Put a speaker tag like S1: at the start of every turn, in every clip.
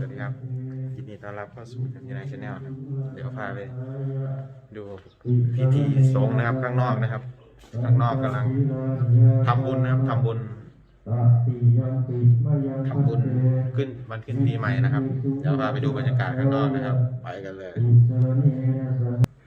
S1: สวัสดีครับยินดีต้อนรับเข้าสู่ทันทีนชาแนลครับ เดี๋ยวพาไปดูพิธีสงฆ์นะครับข้างนอกนะครับ ข้างนอกกำลังทำบุญนะครับทำบุญทำบุญขึ้นวันขึ้นปีใหม่นะครับ เดี๋ยวพาไปดูบรรยากาศข้างนอกนะครับ ไปกันเลย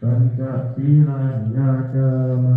S2: สัญจศีลัญญาเจมะ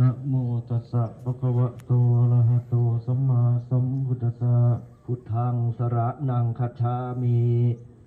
S2: นะโมตัสสะภะคะวะโตอะระหะโตสัมมาสัมพุทธัสสะพุทธังสระนังคัจฉามิ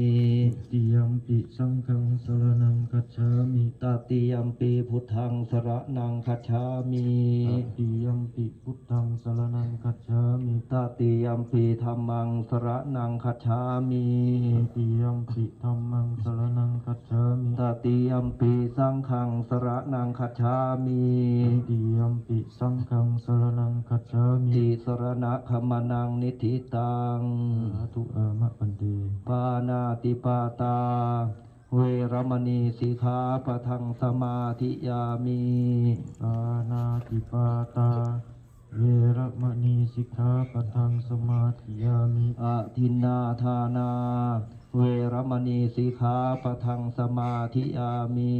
S2: ุติยัมปิสังฆังสรณังคัจฉามิตติยัมปิพุทธังสระนังคัจฉามิตติยัมปิพุทธังสรณังคัจฉามิตติยัมปิธัมมังสระนังคัจฉามิตติยัมปิธัมมังสรณังคัจฉามิตติยัมปิสังฆังสระนังคัจฉามิตติยัมปิสังฆังสรณังคัจฉามิติสรณะขมนังนิธิตังสาธุอามะปันเตปานาติปาตา เวรมณีสิกขาปะทังสมาธิยามิปานาติปาตา เวรมณีสิกขาปะทังสมาธิยามิอาทินนาทานา เวรมณีสิกขาปะทังสมาธิยามิ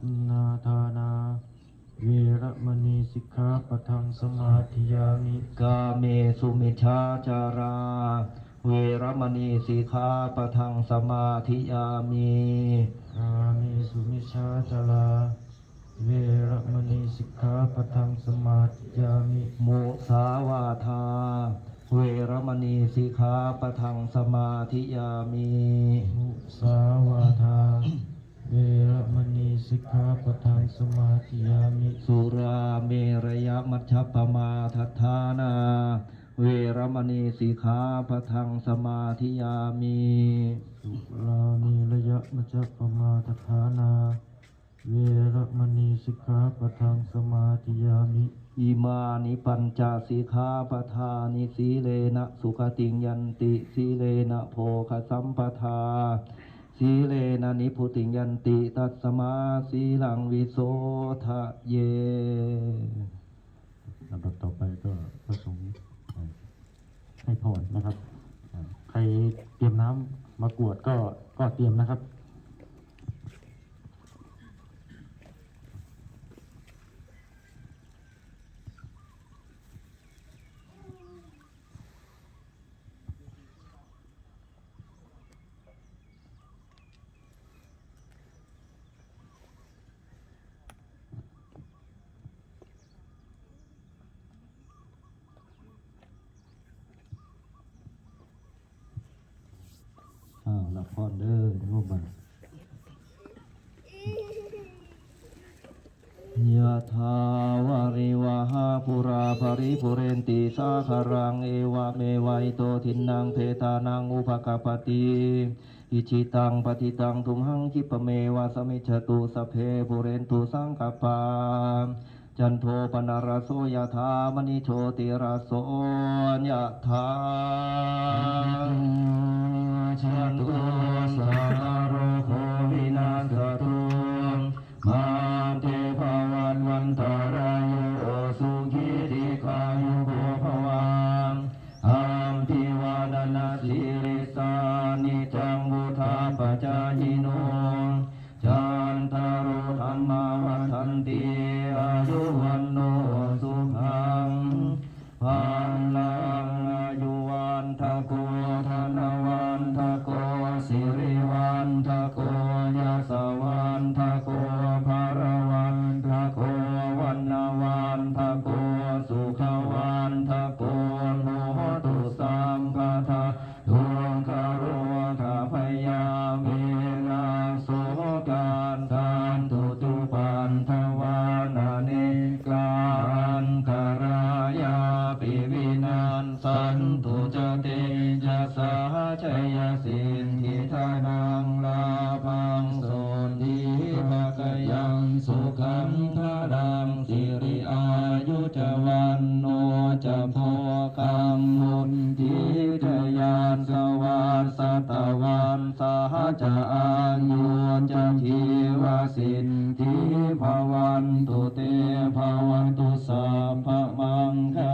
S2: ทินาทานาเวรมณีสิกขาปะทังสมาธิยามิ กาเมสุมิชาจารา เวรมณีสิกขาปะทังสมาธิยามิกาเมสุมิชฌาจาราเวรมณีสิกขาปะทังสมาธิยามิมุสาวาทา เวรมณีสิกขาปะทังสมาธิยามิมุสาวาทา เวรมณีสิกขาปะทังสมาธิยามิ สุราเมรยมัชฌปมาทัฏฐานา เวรมณีสิกขาปะทังสมาธิยามิสุราเมรยมัชฌปมาทัฏฐานา เวรมณีสิกขาปะทังสมาธิยามิอิมานิปัญจสิกขาปทานิสีเลนะสุขติงยันติสีเลนะโภคสัมปทาสีเลนะนิพุติงยันติตัสสมาสีลังวิโสทะเยลำดับต่อไปก็ประสงค์ ให้พอนะครับ ใครเตรียมน้ำมากรวดก็ก็เตรียมนะครับ ละครเด้อรูปบันยะถาวาริวาหาปุราภริปุเรนติสาคารังเอวะเมวัยโตทินนางเพตานังอุปกปปติอิชิตังปฏิตังทุมหังคิปเมวะสมิจตุสเพปุเรนตุสังกปา จันโทปนารโสยธามณิโชติราโสยธาจันโทสารโควินาสตุมาเตภวันวันตาร สาชยสินทิทานังลาภังโสทิภะกยังสุขังพรังสิริอายุจวันโนจะโพคังมุนทิทยานสวัสสตวันสาจะอายุจะทีวสินทิภวันตุเตภวันตุสัพพมังคา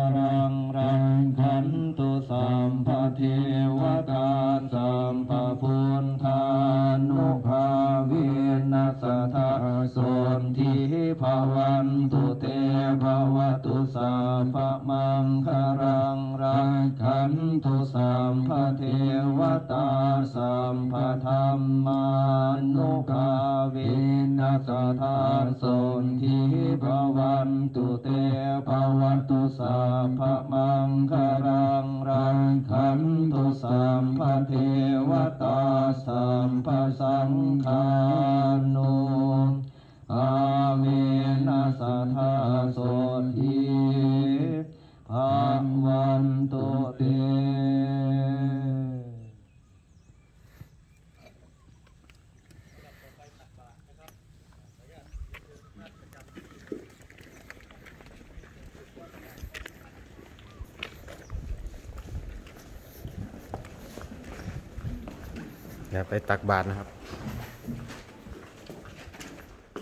S1: ไปตักบาตรนะครับ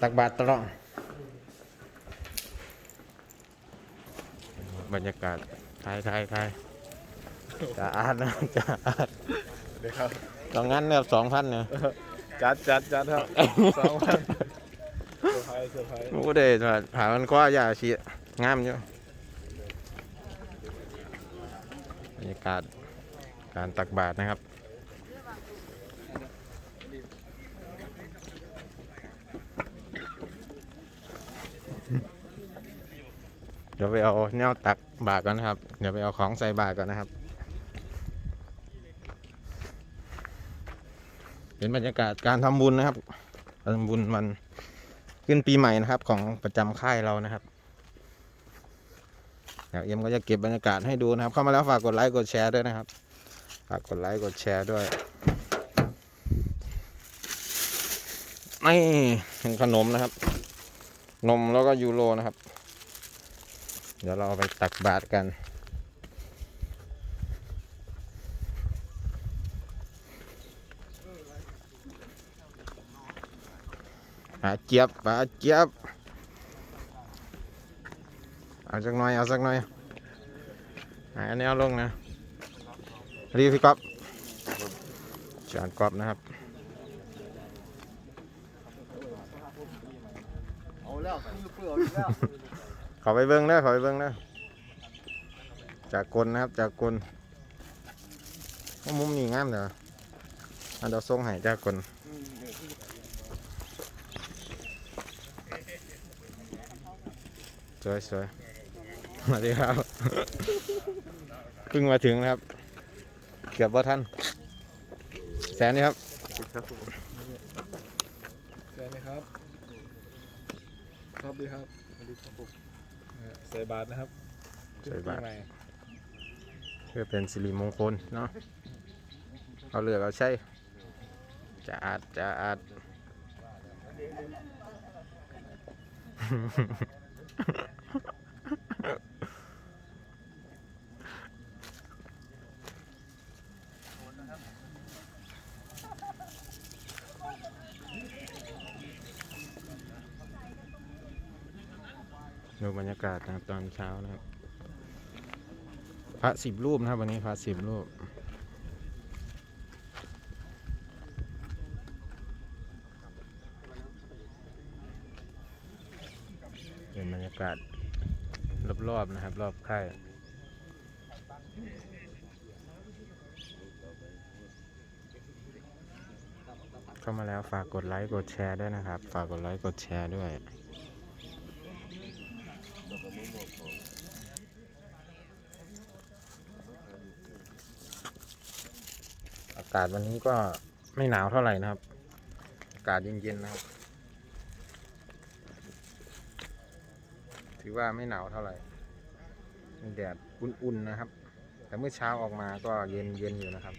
S1: ตักบาตรตลอดบรรยากาศไทยไทยไทยจะอาดนะจะอาด
S3: เดี๋ยวครับ
S1: ตองงั้นเนี่ยสองพันเนี่ย
S3: จัดจัดจัดครับสองพันเซอร์ไพรส์เซอร์ไพรส์
S1: โอ้เดชหามันก็ยาชีงามอยู่บรรยากาศการตักบาตรนะครับ เดี๋ยวไปเอา แนวตักบาตรก่อนนะครับ เดี๋ยวไปเอาของใส่บาตรก่อนนะครับ เป็นบรรยากาศการทำบุญนะครับทำบุญวันขึ้นปีใหม่นะครับ ของประจำค่ายเรานะครับเดี๋ยวเอ็มก็จะเก็บบรรยากาศให้ดูนะครับ เข้ามาแล้วฝากกดไลค์กดแชร์ด้วยนะครับ ฝากกดไลค์กดแชร์ด้วยนี่เป็นขนมนะครับ นมแล้วก็ยูโรนะครับ เดี๋ยวเราเอาไปตักบาตรกันปลาเจี๊ยบปลาเจี๊ยบ เอาสักหน่อย เอาสักหน่อยหาอันนี้เอาลงนะรีบพี่ก๊อฟจานก๊อฟนะครับ
S3: เอาแล้วคือเปลือกอีกแล้ว
S1: ขาไปเบิ้งเด้อเขาไปเบิ้งเด้อจากกลนะครับ จากกลโอ้มุมนี้งามเด้ออันเดยวส่งให้จากกลสวยสวยมาดีครับเพิ่งมาถึงนะครับ เกือบว่าท่านแสนนี่ครับ
S3: ใช่ไหมครับ ครับดีครับสวัสดีครับผม ใส่บาทนะครับ
S1: ใส่บาตร
S3: ปีใหม่
S1: เพื่อเป็นสิริมงคลเนาะเอาเลือกเอาใช่จะอาดจะอาด ดูบรรยากา ศนะครับตอนเช้านะครับ พระสิบรูปนะครับ วันนี้พระสิบรูปเป็นบรรยากาศรอบๆนะครับ รอบค่ายเข้ามาแล้วฝากกดไลค์กดแชร์ด้วยนะครับ ฝากกดไลค์กดแชร์ด้วย อากาศวันนี้ก็ไม่หนาวเท่าไหร่นะครับ อากาศเย็นๆนะครับ ถือว่าไม่หนาวเท่าไหร่มีแดดอุ่นๆนะครับ แต่เมื่อเช้าออกมาก็เย็นเย็นอยู่นะครับ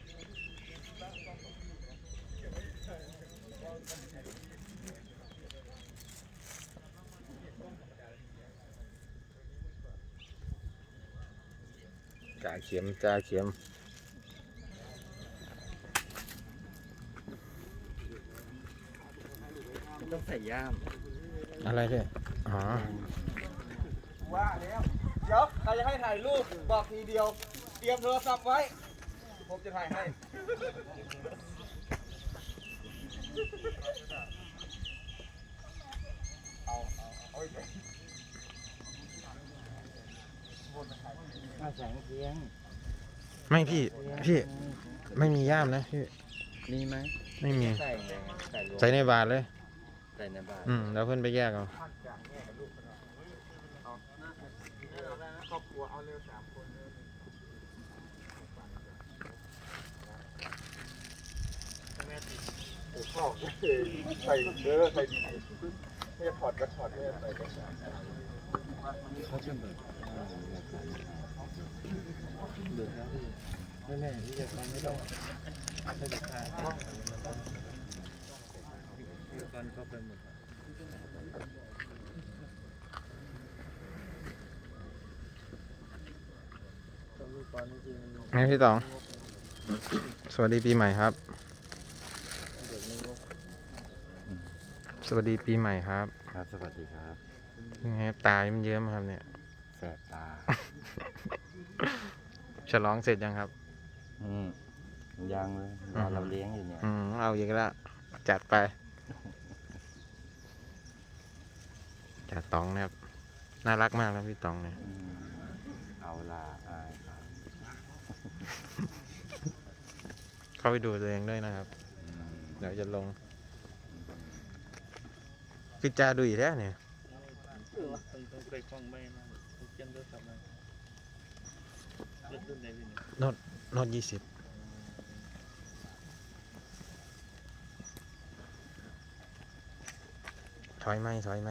S1: จ่าเข็มจ่าเข็ม
S2: ต้องใส่ย่าม
S1: อะไรพี่อ๋อ
S2: ว่าแล้วเดี๋ยวใครจะให้ถ่ายรูปบอกทีเดียว เตรียมโทรศัพท์ไว้ ผมจะถ่ายให้
S4: มา แสงเทียง
S1: ไม่พี่ พี่ไม่มีย่ามนะพี่
S4: มีไหม
S1: ไม่มี
S4: ใส่ไงใส่รวม
S1: ใส่ในบาทเลย
S4: ใส่ในบาท
S1: อืมแล้วเพื่อนไปแยกเอา
S2: เอาเร็วสามคนโอ้พ่อใส่เด้อดีไม่ถอดก็ถอดไม่ใส่ก็ใส่
S4: เขาจะเบิกเบิกแล้วไม่แน่ที่จะทำไม่ต้องไม่ได้ค่าอุปกรณ์ก็เป็นหมด
S1: ไงพี่ต๋อง สวัสดีปีใหม่ครับ
S4: ๆเด็กไม่รู้
S1: สวัสดีปีใหม่ครับ
S4: ครับ สวัสดีครับ
S1: ยังไงตามันเยิ้มๆครับเนี่ย
S4: แสบตา
S1: ฉลองเสร็จยังครับ
S4: อืมยังเลยรอเราเลี้ยงอยู่เนี่ย
S1: อืมเอาอีกแล้วจัดไปจัดต๋องนะครับ น่ารักมากแล้วพี่ต๋องเนี่ย
S4: อืมเอาละอายครับ
S1: เข้าไปดูตัวเองด้วยนะครับ
S4: อืม
S1: เดี๋ยวจะลง คือจาดุยแท้เนี่ย
S3: ต้องต้องไปคล้องไม่นะเขียนด้วยกับมันเลือกขึ้นได้พี่เนี่ย
S1: โนดยี่สิบถอยไหมถอยไหม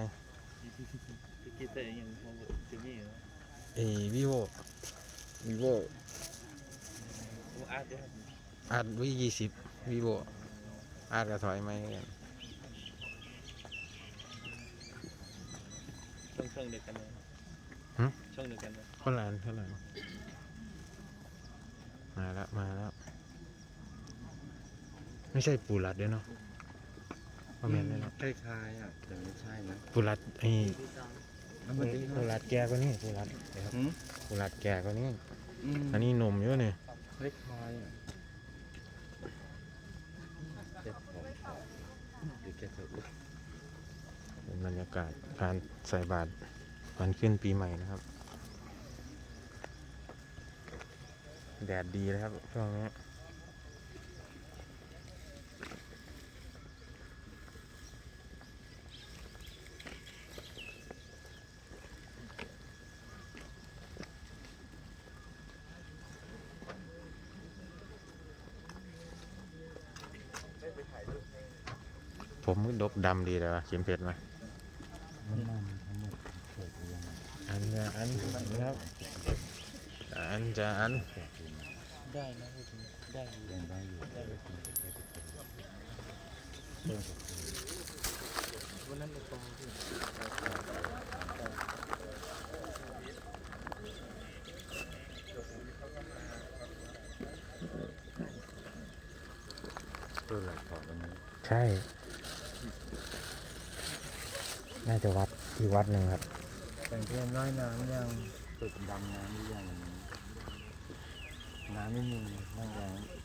S3: พี่คิดแต่ยังพอจะมีเหรอ
S1: เอวิโววิโว
S3: ผมอาร์ตด้วยครับ
S1: อาร์ดวิยี่สิบวิโวอาร์ดกับถอยไหมกัน
S3: ช่องช่องเดียวกันเลย
S1: หึ
S3: ช่องเดียวกันเลย
S1: คนละอันคนละอันมาแล้วมาแล้วไม่ใช่ปูรัดเด้อเนาะว่าแม่นเลยเนาะ
S4: คล้ายๆอะแต่ไม่ใช่นะ
S1: ปูรัดไอ้
S4: แล้วมันดี
S1: ปูรัดแกกว่านี่ปูรัดเดี๋ยวครับ
S4: อืม
S1: ปูรัดแกกว่านี่
S4: อืม
S1: อันนี้หนมเยอะเนี่ย
S4: คล้ายๆอะเจ็บผมขอหรือแกจะอุ๊บ
S1: เป็น บรรยากาศการใส่บาตรวันขึ้นปีใหม่นะครับ แดดดีเลยครับช่วงนี้ผมก็ดกดำดีเลยวะเข็มเพชรไหม
S4: มันมันทั้งหมดเกิดเรื่อง
S1: อันจะอันนะครับ อันจะอัน
S4: แปลกดีนะ
S3: ได้นะพูดถึงได้อยู่
S4: ยังได้อยู่ได้อยู่
S3: วันนั้นเราตรงที่
S4: เพื่อหลักต่อวันนี้
S1: ใช่ น่าจะวัดอีกวัดหนึ่งครับ
S4: แต่งเพลงน้อยน้ำยังฝึกดำน้ำหรือยังวั นนี้น้ำไม่มีนั่งแรงค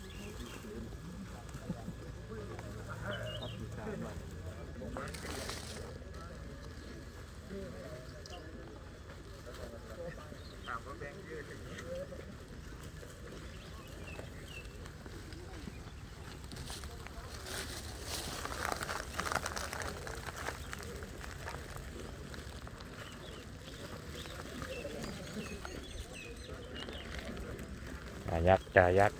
S1: จ่ายักษ์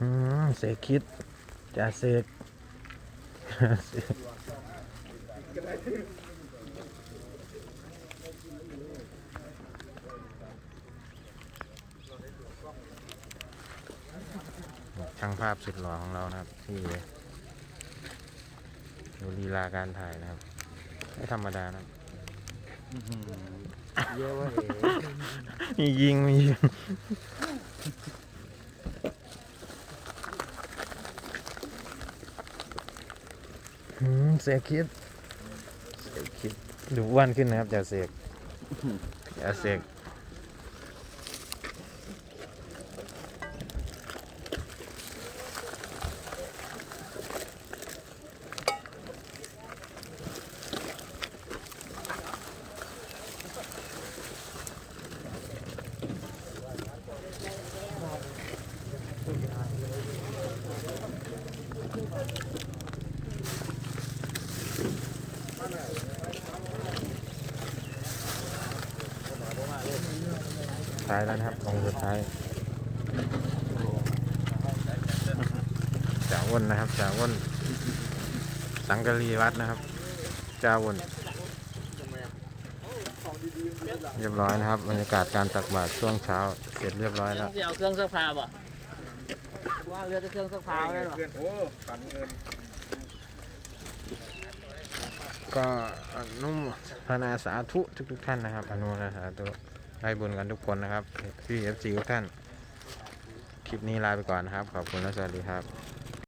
S1: อืม เสกคิดจ่าเสกเสกช่างภาพสุดหล่อของเรานะครับที่ดูลีลาการถ่ายนะครับไม่ธรรมดานะครับ
S4: อื้อหือเยอะเว่าเอ๋
S1: มียิงมียิงอืมเสกคิดเสกคิดดูอ้วนขึ้นนะครับจ่าเสกจ่าเสกท้ายแล้วนะครับองค์สุดท้ายจ่าอ้วนนะครับจ่าอ้วนสังกะรีวัดนะครับจ่าอ้วนเรียบร้อยนะครับบรรยากาศการตักบาตรช่วงเช้าเสร็จเรียบร้อยแล้ว
S5: จะเอาเครื่องซักผ้าบ่ว่าเรือจะเครื่องซักผ้าได้หรอ
S1: ก็อนุโมทนาสาธุทุกทุกๆท่านนะครับ อนุโมทนาสาธุ ได้บุญกันทุกคนนะครับพี่เอฟซีทุกท่าน คลิปนี้ลาไปก่อนนะครับ ขอบคุณและสวัสดีครับ